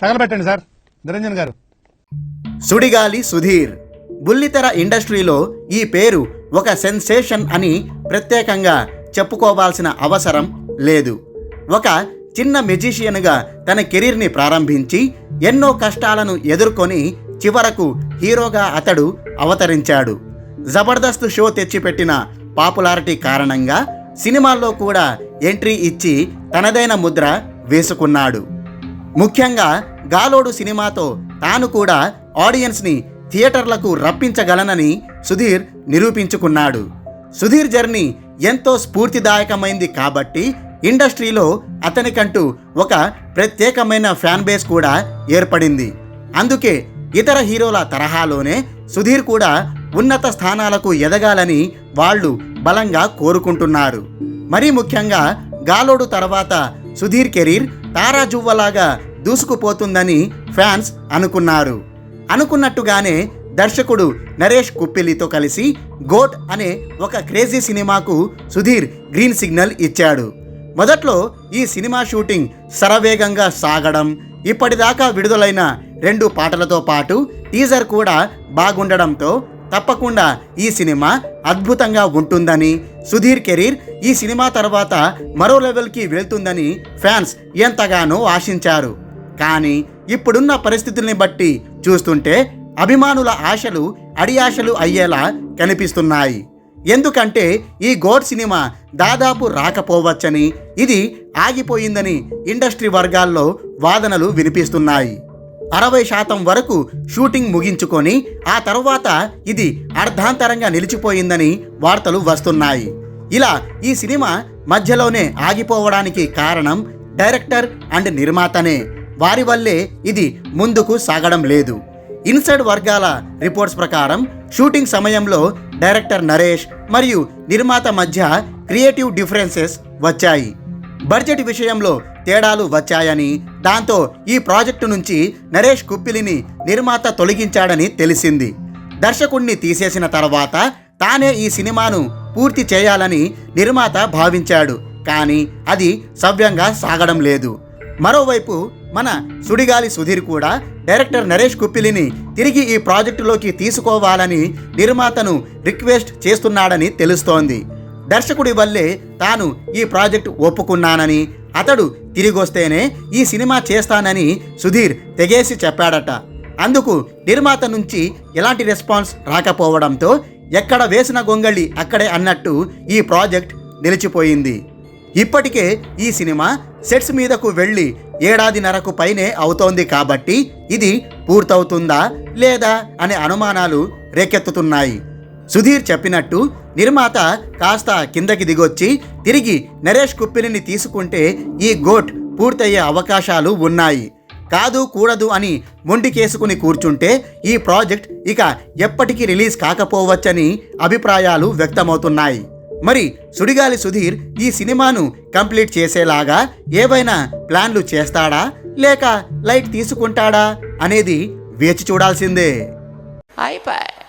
తగలబెట్టండి sir. Niranjan గారు. సుడిగాలి సుధీర్. బుల్లితెర ఇండస్ట్రీలో ఈ పేరు ఒక సెన్సేషన్ అని ప్రత్యేకంగా చెప్పుకోవాల్సిన అవసరం లేదు. ఒక చిన్న మెజిషియన్గా తన కెరీర్ని ప్రారంభించి ఎన్నో కష్టాలను ఎదుర్కొని చివరకు హీరోగా అతడు అవతరించాడు. జబర్దస్త్ షో తెచ్చిపెట్టిన పాపులారిటీ కారణంగా సినిమాల్లో కూడా ఎంట్రీ ఇచ్చి తనదైన ముద్ర వేసుకున్నాడు. ముఖ్యంగా గాలోడు సినిమాతో తాను కూడా ఆడియన్స్ని థియేటర్లకు రప్పించగలనని సుధీర్ నిరూపించుకున్నాడు. సుధీర్ జర్నీ ఎంతో స్ఫూర్తిదాయకమైంది కాబట్టి ఇండస్ట్రీలో అతనికంటూ ఒక ప్రత్యేకమైన ఫ్యాన్ బేస్ కూడా ఏర్పడింది. అందుకే ఇతర హీరోల తరహాలోనే సుధీర్ కూడా ఉన్నత స్థానాలకు ఎదగాలని వాళ్ళు బలంగా కోరుకుంటున్నారు. మరీ ముఖ్యంగా గాలోడు తర్వాత సుధీర్ కెరీర్ తారాజువ్వలాగా దూసుకుపోతుందని ఫ్యాన్స్ అనుకున్నారు. అనుకున్నట్టుగానే దర్శకుడు నరేష్ కుప్పిలితో కలిసి గోట్ అనే ఒక క్రేజీ సినిమాకు సుధీర్ గ్రీన్ సిగ్నల్ ఇచ్చాడు. మొదట్లో ఈ సినిమా షూటింగ్ శరవేగంగా సాగడం ఇప్పటిదాకా విడుదలైన రెండు పాటలతో పాటు టీజర్ కూడా బాగుండడంతో తప్పకుండా ఈ సినిమా అద్భుతంగా ఉంటుందని. సుధీర్ కెరీర్ ఈ సినిమా తర్వాత మరో లెవెల్కి వెళ్తుందని ఫ్యాన్స్ ఎంతగానో ఆశించారు. కానీ ఇప్పుడున్న పరిస్థితుల్ని బట్టి చూస్తుంటే అభిమానుల ఆశలు అడియాశలు అయ్యేలా కనిపిస్తున్నాయి. ఎందుకంటే ఈ గోడ్ సినిమా దాదాపు రాకపోవచ్చని ఇది ఆగిపోయిందని ఇండస్ట్రీ వర్గాల్లో వాదనలు వినిపిస్తున్నాయి. అరవై శాతం వరకు షూటింగ్ ముగించుకొని ఆ తర్వాత ఇది అర్ధాంతరంగా నిలిచిపోయిందని వార్తలు వస్తున్నాయి. ఇలా ఈ సినిమా మధ్యలోనే ఆగిపోవడానికి కారణం డైరెక్టర్ అండ్ నిర్మాతనే. వారి వల్లే ఇది ముందుకు సాగడం లేదు. ఇన్సైడ్ వర్గాల రిపోర్ట్స్ ప్రకారం షూటింగ్ సమయంలో డైరెక్టర్ నరేష్ మరియు నిర్మాత మధ్య క్రియేటివ్ డిఫరెన్సెస్ వచ్చాయి. బడ్జెట్ విషయంలో తేడాలు వచ్చాయని దాంతో ఈ ప్రాజెక్టు నుంచి నరేష్ కుప్పిలిని నిర్మాత తొలగించాడని తెలిసింది. దర్శకుణ్ణి తీసేసిన తర్వాత తానే ఈ సినిమాను పూర్తి చేయాలని నిర్మాత భావించాడు. కానీ అది సవ్యంగా సాగడం లేదు. మరోవైపు మన సుడిగాలి సుధీర్ కూడా డైరెక్టర్ నరేష్ కుప్పిలిని తిరిగి ఈ ప్రాజెక్టులోకి తీసుకోవాలని నిర్మాతను రిక్వెస్ట్ చేస్తున్నాడని తెలుస్తోంది. దర్శకుడి వల్లే తాను ఈ ప్రాజెక్ట్ ఒప్పుకున్నానని అతడు తిరిగొస్తేనే ఈ సినిమా చేస్తానని సుధీర్ తెగేసి చెప్పాడట. అందుకు నిర్మాత నుంచి ఎలాంటి రెస్పాన్స్ రాకపోవడంతో ఎక్కడ వేసిన గొంగళి అక్కడే అన్నట్టు ఈ ప్రాజెక్ట్ నిలిచిపోయింది. ఇప్పటికే ఈ సినిమా సెట్స్ మీదకు వెళ్ళి ఏడాదిన్నరకు పైనే అవుతోంది కాబట్టి ఇది పూర్తవుతుందా లేదా అనే అనుమానాలు రేకెత్తుతున్నాయి. సుధీర్ చెప్పినట్టు నిర్మాత కాస్త కిందకి దిగొచ్చి తిరిగి నరేష్ కుప్పిలిని తీసుకుంటే ఈ గోట్ పూర్తయ్యే అవకాశాలు ఉన్నాయి. కాదు కూడదు అని మొండికేసుకుని కూర్చుంటే ఈ ప్రాజెక్ట్ ఇక ఎప్పటికీ రిలీజ్ కాకపోవచ్చని అభిప్రాయాలు వ్యక్తమవుతున్నాయి. మరి సుడిగాలి సుధీర్ ఈ సినిమాను కంప్లీట్ చేసేలాగా ఏవైనా ప్లాన్లు చేస్తాడా? లేక లైట్ తీసుకుంటాడా? అనేది వేచి చూడాల్సిందే. అయిపోయి